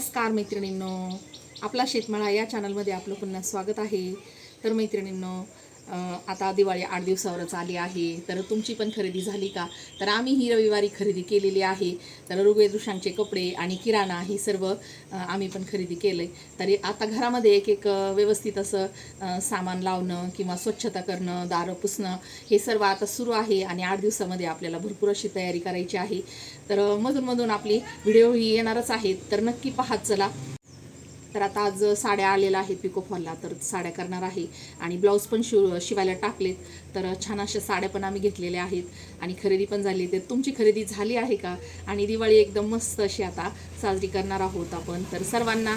नमस्कार मैत्रिणींनो. आपला शेतमाळा या चॅनलमध्ये आपलं पुन्हा स्वागत आहे. तर मैत्रिणींनो आता दिवाळी आठ दिवसावरच आली आहे. तर तुमची पण खरेदी झाली का? तर आम्ही ही रविवारी खरेदी केलेली आहे. तर ऋग्वेदृशांचे कपडे आणि किराणा हे सर्व आम्ही पण खरेदी केलं आहे तरी आता घरामध्ये एक एक व्यवस्थित असं सामान लावणं किंवा स्वच्छता करणं दारं पुसणं हे सर्व आता सुरू आहे आणि आठ दिवसामध्ये आपल्याला भरपूर अशी तयारी करायची आहे. तर मधून आपली व्हिडिओ ही येणारच आहेत. तर नक्की पाहत चला. तर आता आज साड्या आलेल्या आहेत पिको फॉलला तर साड्या करणार आहे. आणि ब्लाऊज पण शिव शिवायला टाकलेत. तर छान अशा साड्या पण आम्ही घेतलेल्या आहेत. आणि खरेदी पण झाली तर तुमची खरेदी झाली आहे का? आणि दिवाळी एकदम मस्त अशी आता साजरी करणार आहोत आपण. तर सर्वांना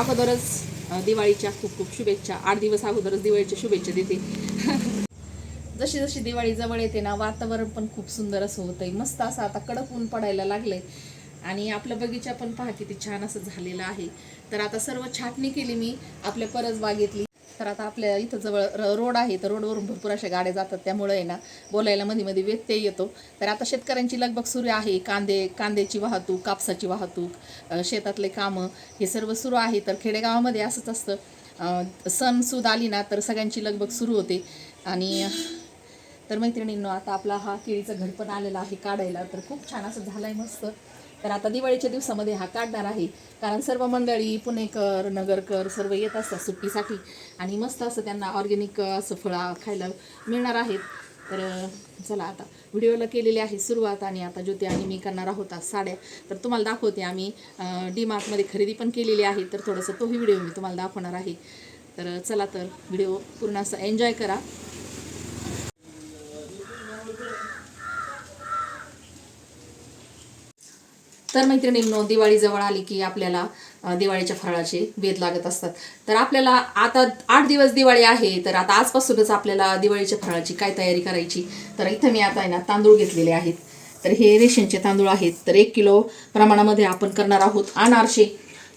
अगोदरच दिवाळीच्या खूप खूप शुभेच्छा. आठ दिवस अगोदरच दिवाळीच्या शुभेच्छा देते. जशी जशी दिवाळी जवळ येते ना वातावरण पण खूप सुंदर असं होतंय. मस्त असं आता कडक ऊन पडायला लागलंय. आणि आपला बगीचा पण पहा किती छान असं झालेलं आहे. तर आता सर्व छाटणी केली मी आपल्या परस बागेतली. तर आता आपल्या इथं जवळ रोड आहे तर रोडवरून भरपूर अशा गाड्या जातात त्यामुळे आहे ना बोलायला मध्ये मध्ये व्यत्यय येतो. तर आता शेतकऱ्यांची लगबग सुरू आहे कांदे कांद्याची वाहतूक कापसाची वाहतूक शेतातले कामं हे सर्व सुरू आहे. तर खेडेगावामध्ये असंच असतं सण सूद आली ना तर सगळ्यांची लगबग सुरू होते. आणि तर मैत्रिणींनो आता आपला हा केळीचा घडपण आलेला आहे काढायला तर खूप छान असं झालं आहे मस्त. तर आता दिवाळीच्या दिवसामध्ये हा काढणार आहे. कारण सर्व मंडळी पुणेकर नगरकर सर्व येत असतात सुट्टीसाठी आणि मस्त असं त्यांना ऑर्गॅनिक असं फळं खायला मिळणार आहेत. तर चला आता व्हिडिओला केलेली आहे सुरुवात आणि आता ज्योती आणि मी करणार आहोत आज साड्या. तर तुम्हाला दाखवते आम्ही डी मार्टमध्ये खरेदी पण केलेली आहे. तर थोडंसं तोही व्हिडिओ मी तुम्हाला दाखवणार आहे. तर चला तर व्हिडिओ पूर्ण असं एन्जॉय करा. तर मैत्रिणींनो दिवाळी जवळ आली की आपल्याला दिवाळीच्या फराळाचे वेध लागत असतात. तर आपल्याला आता आठ दिवस दिवाळी आहे तर आता आजपासूनच आपल्याला दिवाळीच्या फराळाची काय तयारी करायची? तर इथं मी आता आहे ना तांदूळ घेतलेले आहेत. तर हे रेशनचे तांदूळ आहेत. तर एक किलो प्रमाणामध्ये आपण करणार आहोत अनारसे.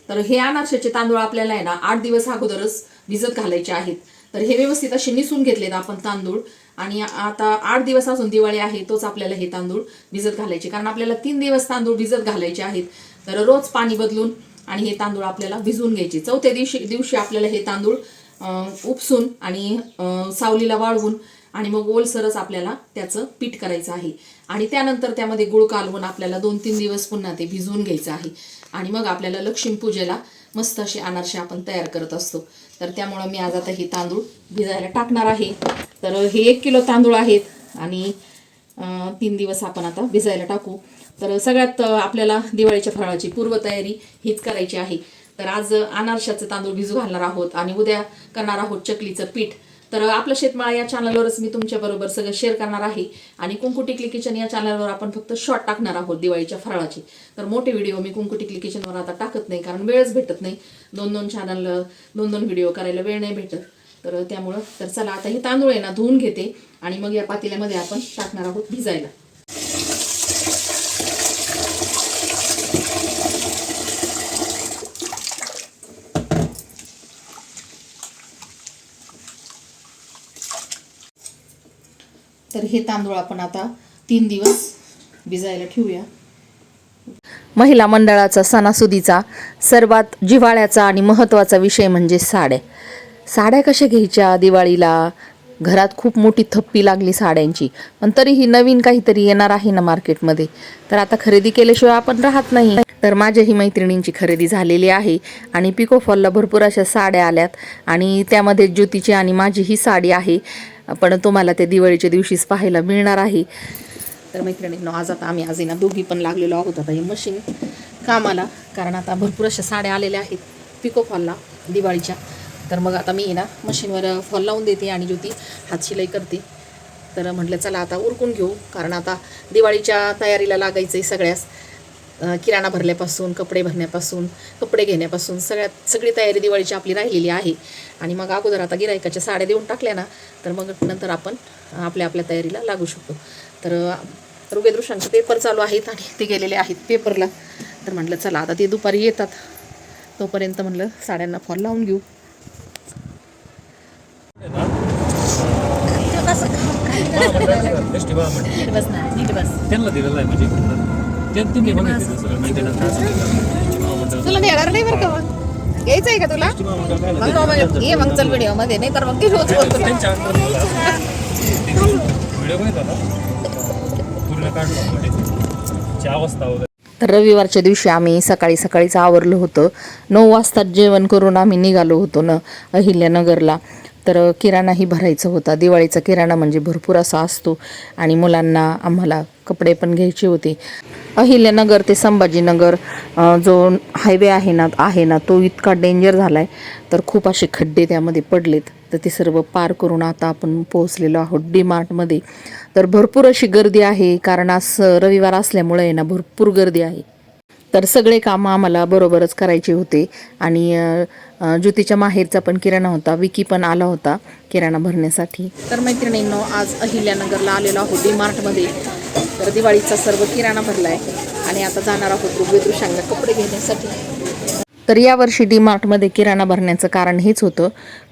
तर हे अनारशाचे तांदूळ आपल्याला आहे ना आठ दिवस अगोदरच भिजत घालायचे आहेत. तर हे व्यवस्थित असे निसून घेतलेत आपण तांदूळ. आणि आता आठ दिवस अजून दिवाळी आहे तोच आपल्याला हे तांदूळ भिजत घालायचे. कारण आपल्याला तीन दिवस तांदूळ भिजत घालायचे आहेत. तर रोज पाणी बदलून आणि हे तांदूळ आपल्याला भिजवून घ्यायचे. चौथ्या दिवशी दिवशी आपल्याला हे तांदूळ उपसून आणि सावलीला वाळवून आणि मग ओलसरच आपल्याला त्याचं पीठ करायचं आहे. आणि त्यानंतर त्यामध्ये गुळ कालवून आपल्याला दोन तीन दिवस पुन्हा ते भिजवून घ्यायचं आहे. आणि मग आपल्याला लक्ष्मीपूजेला मस्त असे अनारसे आपण तयार करत असतो. तर त्यामुळं मी आज आता हे तांदूळ भिजायला टाकणार आहे. तर हे एक किलो तांदूळ आहेत आणि तीन दिवस आपण आता भिजायला टाकू. तर सगळ्यात आपल्याला दिवाळीच्या फराळाची पूर्वतयारी हीच करायची आहे. तर आज अनारशाचं तांदूळ भिजू घालणार आहोत आणि उद्या करणार आहोत चकलीचं पीठ. तर आपलं शेतमाळा या चॅनलवरच मी तुमच्याबरोबर सगळं शेअर करणार आहे. आणि कुंकू टिकली किचन या चॅनलवर आपण फक्त शॉर्ट टाकणार आहोत दिवाळीच्या फराळाचे तर मोठे व्हिडिओ मी कुंकू टिकली किचनवर आता टाकत नाही कारण वेळच भेटत नाही. दोन दोन चॅनल दोन दोन व्हिडिओ करायला वेळ नाही भेटत. तर त्यामुळं तर चला आता हे तांदूळ आहे ना धुवून घेते आणि मग या पातेल्यामध्ये आपण टाकणार आहोत भिजायला. तर हे तांदूळ आपण आता तीन दिवस भिजायला ठेवूया. महिला मंडळाचा सणासुदीचा सर्वात जिव्हाळ्याचा आणि महत्त्वाचा विषय म्हणजे साड्या. साड्या कशा घ्यायच्या दिवाळीला? घरात खूप मोठी थप्पी लागली साड्यांची. पण तरीही नवीन काहीतरी येणार आहे ना मार्केटमध्ये. तर आता खरेदी केल्याशिवाय आपण राहत नाही. तर माझ्याही मैत्रिणींची खरेदी झालेली आहे आणि पिको फॉलला भरपूर अशा साड्या आल्यात आणि त्यामध्ये ज्योतीची आणि माझी ही साडी आहे. पण तुम्हाला ते दिवाळीच्या दिवशीच पाहायला मिळणार आहे. तर मैत्रिणींनो आज आता आम्ही आज ना दोघी पण लागलेलो आहोत आता हे मशीन कामाला. कारण आता भरपूर अशा साड्या आलेल्या आहेत पिको फॉलला दिवाळीच्या. तर मग आता मी ना मशीनवर फॉल लावून देते आणि ज्योती हात शिलाई करते. तर म्हटलं चला आता उरकून घेऊ कारण आता दिवाळीच्या तयारीला लागायचं आहे सगळ्यास किराणा भरल्यापासून कपडे भरण्यापासून कपडे घेण्यापासून सगळ्यात सगळी तयारी दिवाळीची आपली राहिलेली आहे. आणि मग अगोदर आता गिरायकाच्या साड्या देऊन टाकल्या ना तर मग नंतर आपण आपल्या आपल्या तयारीला लागू शकतो. तर ऋग्वेदृशांचे पेपर चालू आहेत आणि ते गेलेले आहेत पेपरला. तर म्हटलं चला आता ते दुपारी येतात. तोपर्यंत म्हटलं साड्यांना फॉल लावून घेऊ. बस ना नीट बस. त्यांना दिलेलं आहे म्हणजे बघितलं सगळं? मेंटेनन्स तुला नाही बरं का मग? घ्यायचंय का तुला? मग ये मग चल व्हिडिओमध्ये नाही तर मग ती रोज बोलतो. व्हिडिओ बघितला ना? पूर्ण काढलो चहा वाजता वगैरे. तर रविवारच्या दिवशी आम्ही सकाळी सकाळीच आवरलं होतं. नऊ वाजता जेवण करून आम्ही निघालो होतो ना अहिल्यानगरला. तर किराणाही भरायचा होता. दिवाळीचा किराणा म्हणजे भरपूर असा असतो आणि मुलांना आम्हाला कपडे पण घ्यायचे होते. अहिल्यानगर ते संभाजीनगर जो हायवे आहे ना आहे ना तो इतका डेंजर झाला आहे तर खूप असे खड्डे त्यामध्ये पडलेत. तर ते सर्व पार करून आता आपण पोहोचलेलो आहोत डी मार्टमध्ये तर भरपूर अशी गर्दी आहे कारण आज रविवार असल्यामुळे ना भरपूर गर्दी आहे. तर सगळे कामं आम्हाला बरोबरच करायचे होते. आणि ज्योतीच्या माहेरचा पण किराणा होता. विकी पण आला होता किराणा भरण्यासाठी. तर मैत्रिणींनो आज अहिल्यानगरला आलेलो आहोत डी मार्टमध्ये तर दिवाळीचा सर्व किराणा भरला आहे आणि आता जाणार आहोत ऋग्वेदृशांना कपडे घेण्यासाठी. तर यावर्षी डी मार्टमध्ये किराणा भरण्याचं कारण हेच होतं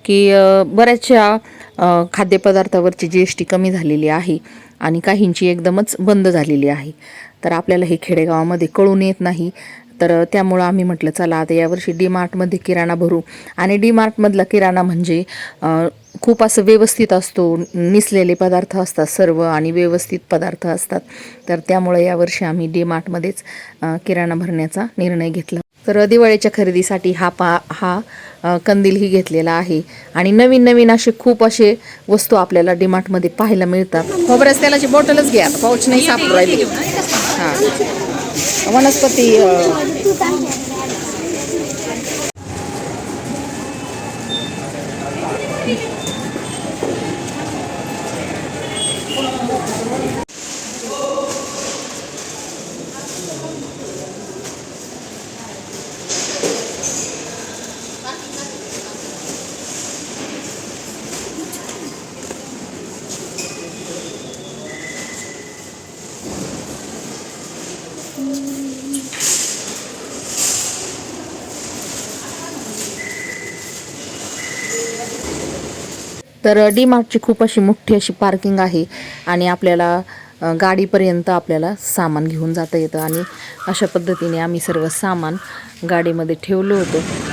की बऱ्याचशा खाद्यपदार्थावरची जी एस टी कमी झालेली आहे आणि काहींची एकदमच बंद झालेली आहे. तर आपल्याला हे खेडेगावामध्ये कळून येत नाही. तर त्यामुळं आम्ही म्हटलं चला आता यावर्षी डी मार्टमध्ये किराणा भरू. आणि डी मार्टमधला किराणा म्हणजे खूप असं व्यवस्थित असतो. निसलेले पदार्थ असतात सर्व आणि व्यवस्थित पदार्थ असतात. तर त्यामुळे यावर्षी आम्ही डी मार्टमध्येच किराणा भरण्याचा निर्णय घेतला. तर दिवाळीच्या खरेदीसाठी हा पा हा कंदीलही घेतलेला आहे. आणि नवीन नवीन असे खूप असे वस्तू आपल्याला डीमार्टमध्ये पाहायला मिळतात. खोबऱ्याच तेलाची बॉटलच घ्या. पाऊच नाही सापडू राहिली. हां. वनस्पती तर डी मार्टची खूप अशी मोठी अशी पार्किंग आहे आणि आपल्याला गाडीपर्यंत आपल्याला सामान घेऊन जाता येतं आणि अशा पद्धतीने आम्ही सर्व सामान गाडीमध्ये ठेवलं होतं.